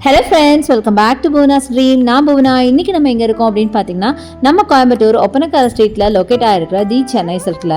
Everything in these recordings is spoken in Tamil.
Hello friends welcome back to Bhuvana's dream நான் புவனா இன்னைக்கு நம்ம எங்கே இருக்கோம் அப்படின்னு பார்த்தீங்கன்னா நம்ம கோயம்புத்தூர் ஒப்பனக்கார ஸ்ட்ரீட்டில் லொக்கேட் ஆகிருக்கிற தி சென்னை சில்கில்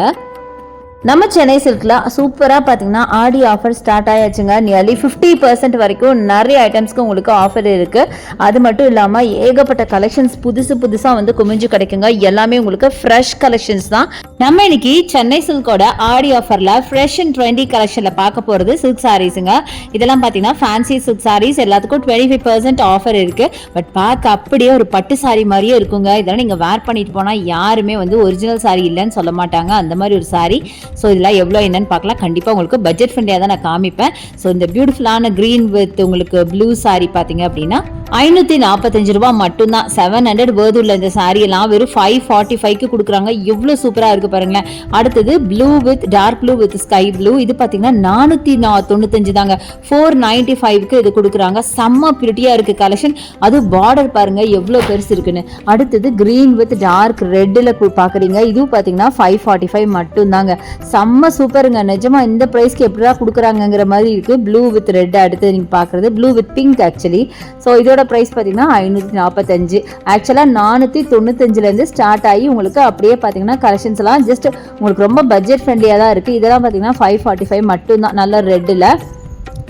நம்ம சென்னை சில்கில் சூப்பராக பார்த்தீங்கன்னா ஆடி ஆஃபர் ஸ்டார்ட் ஆயாச்சுங்க. நியர்லி ஃபிஃப்டி பர்சன்ட் வரைக்கும் நிறைய ஐட்டம்ஸ்க்கு உங்களுக்கு ஆஃபர் இருக்குது அது மட்டும் இல்லாமல் ஏகப்பட்ட கலெக்ஷன்ஸ் புதுசு புதுசாக வந்து குமிஞ்சு கிடைக்குங்க. எல்லாமே உங்களுக்கு ஃப்ரெஷ் கலெக்ஷன்ஸ் தான். நம்ம இன்னைக்கு சென்னை சில்கோட ஆடி ஆஃபரில் ஃப்ரெஷ் அண்ட் ட்ரெண்டி கலெக்ஷனில் பார்க்க போகிறது சில்க் சாரீஸுங்க இதெல்லாம் பார்த்தீங்கன்னா ஃபேன்சி சில்க் சாரீஸ் எல்லாத்துக்கும் டுவெண்ட்டி ஃபைவ் பர்சன்ட் ஆஃபர் இருக்குது பட் பார்க்க அப்படியே ஒரு பட்டு சாரி மாதிரியே இருக்குங்க. இதெல்லாம் நீங்கள் வேர் பண்ணிட்டு போனால் யாருமே வந்து ஒரிஜினல் சாரி இல்லைன்னு சொல்ல மாட்டாங்க. அந்த மாதிரி ஒரு சாரி ஸோ இதெல்லாம் எவ்வளோ என்னன்னு பார்க்கலாம். கண்டிப்பாக உங்களுக்கு பட்ஜெட் ஃப்ரெண்ட்லியாக தான் நான் காமிப்பேன். ஸோ இந்த பியூட்டிஃபுல்லான க்ரீன் வித் உங்களுக்கு ப்ளூ சாரி பார்த்தீங்க அப்படின்னா ஐநூற்றி நாற்பத்தஞ்சு ரூபா மட்டும்தான். செவன் ஹண்ட்ரட் வேர்து உள்ள இந்த saree எல்லாம் வெறும் ஃபைவ் ஃபார்ட்டி ஃபைவ்க்கு கொடுக்குறாங்க. எவ்வளோ சூப்பராக இருக்குது பாருங்களேன். அடுத்தது blue with dark blue with sky blue இது பார்த்தீங்கன்னா நானூற்றி நா தொண்ணூத்தஞ்சு தாங்க. ஃபோர் நைன்ட்டி ஃபைவ்க்கு இது கொடுக்குறாங்க. செம்ம பிரிட்டியாக இருக்குது கலெக்ஷன் அது பார்டர் பாருங்கள் எவ்வளோ பெருசு இருக்குன்னு. அடுத்தது க்ரீன் வித் டார்க் ரெட்டில் பார்க்குறீங்க இதுவும் பார்த்தீங்கன்னா ஃபைவ் ஃபார்ட்டி ஃபைவ் மட்டும்தாங்க. செம்ம சூப்பருங்க நிஜமாக இந்த ப்ரைஸ்க்கு எப்படிடா கொடுக்குறாங்கங்கிற மாதிரி இருக்குது ப்ளூ வித் ரெட் அடுத்து நீங்கள் பார்க்குறது blue with pink actually so இதோட ப்ரைஸ் பார்த்தீங்கன்னா ஐநூற்றி நாற்பத்தஞ்சு ஆக்சுவலாக நானூற்றி தொண்ணூத்தஞ்சுலேருந்து ஸ்டார்ட் ஆகி உங்களுக்கு அப்படியே பார்த்தீங்கன்னா கலெக்ஷன்ஸ்லாம் ஜஸ்ட் உங்களுக்கு ரொம்ப பட்ஜெட் ஃப்ரெண்ட்லியாக தான் இருக்குது இதெல்லாம் பார்த்தீங்கன்னா ஃபைவ் ஃபார்ட்டி ஃபைவ் மட்டும்தான். நல்ல ரெட்டில்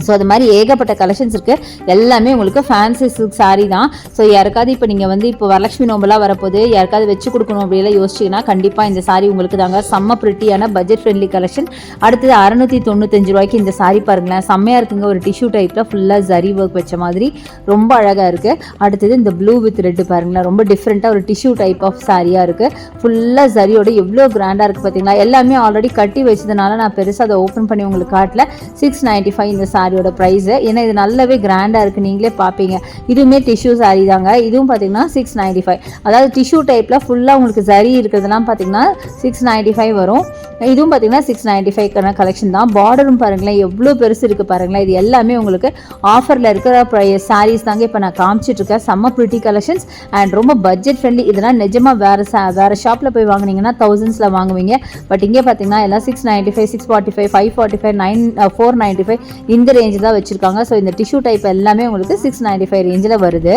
ஸோ அது மாதிரி ஏகப்பட்ட கலெக்ஷன்ஸ் இருக்குது எல்லாமே உங்களுக்கு ஃபேன்சி சில்க் சாரீ தான். ஸோ யாருக்காவது இப்போ நீங்கள் வந்து இப்போ வரலட்சுமி நோம்பெல்லாம் வரப்போது யாருக்காவது வச்சு கொடுக்கணும் அப்படிலாம் யோசிச்சிங்கன்னா கண்டிப்பாக இந்த சாரீ உங்களுக்கு தாங்க செம்ம பிரிட்டியான பட்ஜெட் ஃப்ரெண்ட்லி கலெக்ஷன் அடுத்தது அறநூற்றி தொண்ணூத்தஞ்சு ரூபாய்க்கு இந்த சாரீ பாருங்களேன். செம்மையாக இருக்குங்க. ஒரு டிஷ்யூ டைப்பில் ஃபுல்லாக ஜரி ஒர்க் வச்ச மாதிரி. ரொம்ப அழகாக இருக்குது அடுத்தது இந்த ப்ளூ வித் ரெட்டு பாருங்களேன். ரொம்ப டிஃப்ரெண்ட்டாக ஒரு டிஷ்யூ டைப் ஆஃப் சாரியாக இருக்குது ஃபுல்லாக ஜரியோட எவ்வளோ கிராண்டாக இருக்குது பார்த்தீங்களா எல்லாமே ஆல்ரெடி கட்டி வச்சதுனால நான் பெருசாக அதை ஓப்பன் பண்ணி உங்களுக்கு காட்டல. சிக்ஸ் நைன்ட்டி ஃபைவ் இந்த சாரியோட ப்ரைஸு ஏன்னா இது நல்லாவே கிராண்டாக இருக்குது நீங்களே பார்ப்பீங்க. இதுவுமே டிஷ்யூ சாரி தாங்க. இதுவும் பார்த்தீங்கன்னா சிக்ஸ் நைன்ட்டி ஃபைவ் அதாவது டிஷ்யூ டைப்பில் ஃபுல்லாக உங்களுக்கு சரி இருக்கிறதுலாம் பார்த்தீங்கன்னா சிக்ஸ் நைன்ட்டி ஃபைவ் வரும். இதுவும் பார்த்தீங்கன்னா சிக்ஸ் நைன்ட்டி ஃபைவ்க்கான கலெக்ஷன் தான். பார்டரும் பாருங்களேன். எவ்வளோ பெருசு இருக்குது பாருங்களேன். இது எல்லாமே உங்களுக்கு ஆஃபரில் இருக்கிற சாரீஸ் தாங்க இப்போ நான் காமிச்சிட்டு இருக்கேன். செம்ம ப்ரிட்டி கலெக்ஷன்ஸ் அண்ட் ரொம்ப பட்ஜெட் ஃப்ரெண்ட்லி இதெல்லாம் நிஜமாக வேறு சா வேறு ஷாப்பில் போய் வாங்குனீங்கன்னா தௌசண்ட்ஸில் வாங்குவீங்க. பட் இங்கே பார்த்தீங்கன்னா எல்லாம் six ninety five six forty five five forty five nine four ninety five இந்த ரேஞ்சு தான் வச்சுருக்காங்க. ஸோ இந்த டிஷ்யூ டைப் எல்லாமே உங்களுக்கு சிக்ஸ் நைன்ட்டி ஃபைவ் ரேஞ்சில் வருது.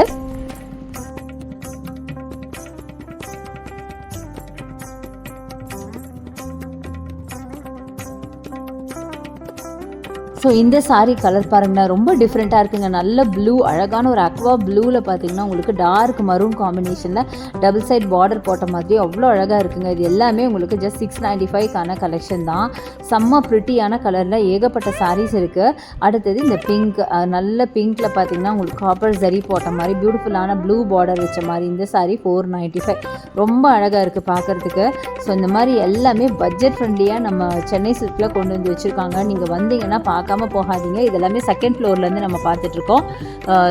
ஸோ இந்த சாரீ கலர் பாருங்கண்ணா ரொம்ப டிஃப்ரெண்ட்டாக இருக்குங்க. நல்ல ப்ளூ அழகான ஒரு அக்வா ப்ளூவில் பார்த்தீங்கன்னா உங்களுக்கு டார்க் மரூன் காம்பினேஷனில் டபுள் சைட் பார்டர் போட்ட மாதிரி அவ்வளோ அழகாக இருக்குங்க. இது எல்லாமே உங்களுக்கு ஜஸ்ட் சிக்ஸ் நைன்ட்டி ஃபைவ்க்கான கலெக்ஷன் தான். செம்ம ப்ரிட்டியான கலரில் ஏகப்பட்ட சாரீஸ் இருக்குது அடுத்தது இந்த பிங்க் நல்ல பிங்க்கில் பார்த்தீங்கன்னா உங்களுக்கு காப்பர் ஜரி போட்ட மாதிரி பியூட்டிஃபுல்லான ப்ளூ பார்டர் வச்ச மாதிரி இந்த சாரீ ஃபோர் நைன்ட்டி ஃபைவ் ரொம்ப அழகாக இருக்குது பார்க்குறதுக்கு ஸோ இந்த மாதிரி எல்லாமே பட்ஜெட் ஃப்ரெண்ட்லியாக நம்ம சென்னை சில்கில் கொண்டு வந்து வச்சுருக்காங்க. நீங்கள் வந்தீங்கன்னா பார்க்காம போகாதீங்க. இதெல்லாமே செகண்ட் ஃப்ளோர்லேருந்து நம்ம பார்த்துட்ருக்கோம்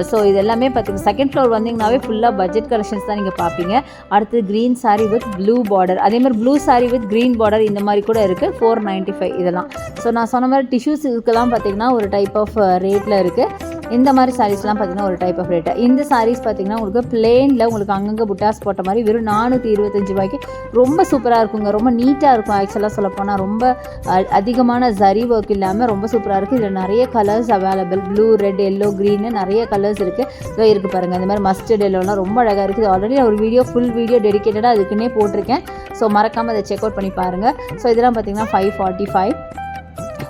ஸோ இதெல்லாமே பார்த்து செகண்ட் ஃப்ளோர் வந்தீங்கன்னாவே ஃபுல்லாக பட்ஜெட் கலெக்ஷன்ஸ் தான் நீங்கள் பார்ப்பீங்க. அடுத்து green sari with blue border அதே மாதிரி blue sari with green border இந்த மாதிரி கூட இருக்குது ஃபோர் நைன்ட்டி ஃபைவ் இதெல்லாம். ஸோ நான் சொன்ன மாதிரி டிஷ்யூஸ் இதுக்கெல்லாம் பார்த்தீங்கன்னா ஒரு டைப் ஆஃப் ரேட்டில் இருக்குது இந்த மாதிரி சாரீஸ்லாம் பார்த்தீங்கன்னா ஒரு டைப் ஆஃப் ரேட்டு இந்த சாரீஸ் பார்த்தீங்கன்னா உங்களுக்கு பிளேனில் உங்களுக்கு அங்கங்கே புட்டாஸ் போட்ட மாதிரி வெறும் நானூற்றி இருபத்தஞ்சு ரூபாய்க்கு ரொம்ப சூப்பராக இருக்குங்க. ரொம்ப நீட்டாக இருக்கும் ஆக்சுவலாக சொல்லப்போனால் ரொம்ப அ- அதிகமான ஜரி ஒர்க் இல்லாமல் ரொம்ப சூப்பராக இருக்குது இதில் நிறைய colours available blue red yellow green நிறைய கலர்ஸ் இருக்குது இதோ இருக்குது பாருங்கள் இந்த மாதிரி மஸ்டர்ட் எல்லோலாம் ரொம்ப அழகாக இருக்குது ஆல்ரெடி ஒரு வீடியோ ஃபுல் வீடியோ டெடிக்கேட்டடாக அதுக்குன்னே போட்டிருக்கேன். ஸோ மறக்காமல் அதை செக் அவுட் பண்ணி பாருங்கள் ஸோ இதெல்லாம் பார்த்தீங்கன்னா ஃபைவ் ஃபார்ட்டி ஃபைவ்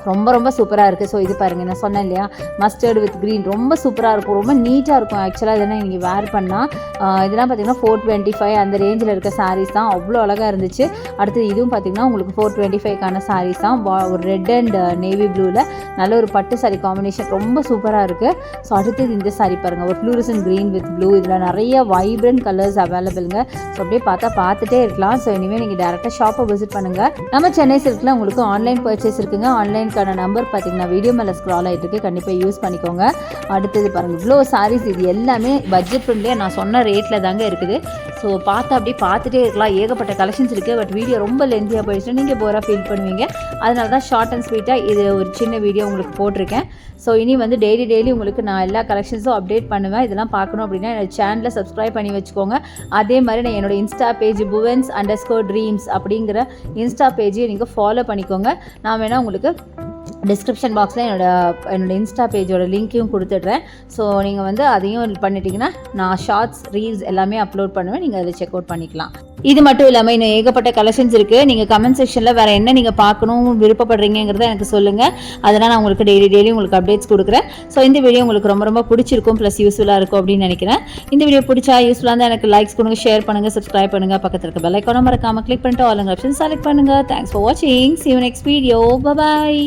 ரொம்ப ரொம்ப சூப்பராக இருக்குது ஸோ இது பாருங்கள் நான் சொன்னேன் இல்லையா? மஸ்டர்டு வித் க்ரீன் ரொம்ப சூப்பராக இருக்கும். ரொம்ப நீட்டாக இருக்கும். ஆக்சுவலாக இதெல்லாம் நீங்கள் வேர் பண்ணால் இதெல்லாம் பார்த்தீங்கன்னா ஃபோர் டுவெண்ட்டி ஃபைவ் அந்த ரேஞ்சில் இருக்க சாரீஸ் தான். அவ்வளோ அழகாக இருந்துச்சு. அடுத்து இதுவும் பார்த்தீங்கன்னா உங்களுக்கு ஃபோர் டுவெண்ட்டி ஃபைவ்க்கான சாரீஸ் தான். வா- ஒரு ரெட் அண்ட் நேவி ப்ளூவில் நல்ல ஒரு பட்டு சாரி காம்பினேஷன் ரொம்ப சூப்பராக இருக்குது ஸோ அடுத்தது இந்த சாரி பாருங்கள் ஒரு ஃப்ளூரசன் க்ரீன் வித் ப்ளூ இதில் நிறைய வைப்ரண்ட் கலர்ஸ் அவைலபிளுங்க ஸோ அப்படியே பார்த்தா பார்த்துட்டே இருக்கலாம். ஸோ இனிமேல் நீங்கள் டேரெக்டாக ஷாப்பை விசிட் பண்ணுங்கள் நம்ம சென்னை சில்கில் உங்களுக்கு ஆன்லைன் பர்ச்சேஸ் இருக்குங்க. இதுக்கான நம்பர் பார்த்தீங்கன்னா வீடியோ மேலே ஸ்க்ரால் ஆகிட்டு இருக்கு கண்டிப்பாக யூஸ் பண்ணிக்கோங்க. அடுத்தது பாருங்கள் இவ்வளோ சாரீஸ் இது எல்லாமே பட்ஜெட் ஃப்ரெண்ட்லியாக நான் சொன்ன ரேட்டில் தாங்க இருக்குது. ஸோ பார்த்து அப்படியே பார்த்துட்டே இருக்கலாம். ஏகப்பட்ட கலெக்ஷன்ஸ் இருக்குது பட் வீடியோ ரொம்ப லென்த்தியாக போயிடுச்சுன்னா நீங்கள் போராக ஃபீல் பண்ணுவீங்க. அதனால தான் ஷார்ட் அண்ட் ஸ்வீட்டாக இது ஒரு சின்ன வீடியோ உங்களுக்கு போட்டிருக்கேன். ஸோ இனி வந்து டெய்லி டெய்லி உங்களுக்கு நான் எல்லா கலெக்ஷன்ஸும் அப்டேட் பண்ணுவேன். இதெல்லாம் பார்க்கணும் அப்படின்னா என்னோட சேனலை சப்ஸ்கிரைப் பண்ணி வச்சுக்கோங்க. அதே மாதிரி நான் என்னோட insta page Bhuvan's under score dreams அப்படிங்கிற இன்ஸ்டா பேஜையும் நீங்கள் ஃபாலோ பண்ணிக்கோங்க. நான் வேணால் உங்களுக்கு டிஸ்கிரிப்ஷன் பாக்ஸில் என்னோட என்னோட இன்ஸ்டா பேஜோட லிங்க்கையும் கொடுத்துட்றேன். ஸோ நீங்கள் வந்து அதையும் பண்ணிட்டீங்கன்னா நான் ஷார்ட்ஸ் ரீல்ஸ் எல்லாமே அப்லோட் பண்ணுவேன். நீங்கள் அதை செக் அவுட் பண்ணிக்கலாம். இது மட்டும் இல்லாமல் இன்னும் ஏகப்பட்ட கலெக்ஷன்ஸ் இருக்குது நீங்கள் கமெண்ட் செக்ஷனில் வேறு என்ன நீங்கள் பார்க்கணும் விருப்பப்படுறீங்கிறத எனக்கு சொல்லுங்கள் அதெல்லாம் நான் உங்களுக்கு டெய்லி டெய்லி உங்களுக்கு அப்டேட்ஸ் கொடுக்குறேன். ஸோ இந்த வீடியோ உங்களுக்கு ரொம்ப ரொம்ப பிடிச்சிருக்கும் ப்ளஸ் யூஸ்ஃபுல்லாக இருக்கும் அப்படின்னு நினைக்கிறேன். இந்த வீடியோ பிடிச்சா யூஸ்ஃபுல்லாக இருந்தால் எனக்கு லைக்ஸ் கொடுங்க ஷேர் பண்ணுங்கள் சப்ஸ்கிரைப் பண்ணுங்கள் பக்கத்தில் இருக்க பெல் ஐக்கான மறக்காமல் கிளிக் பண்ணிட்டு ஆல் ஆப்ஷன் செலக்ட் பண்ணுங்கள் தேங்க்ஸ் ஃபார் வாட்சிங் see you next video bye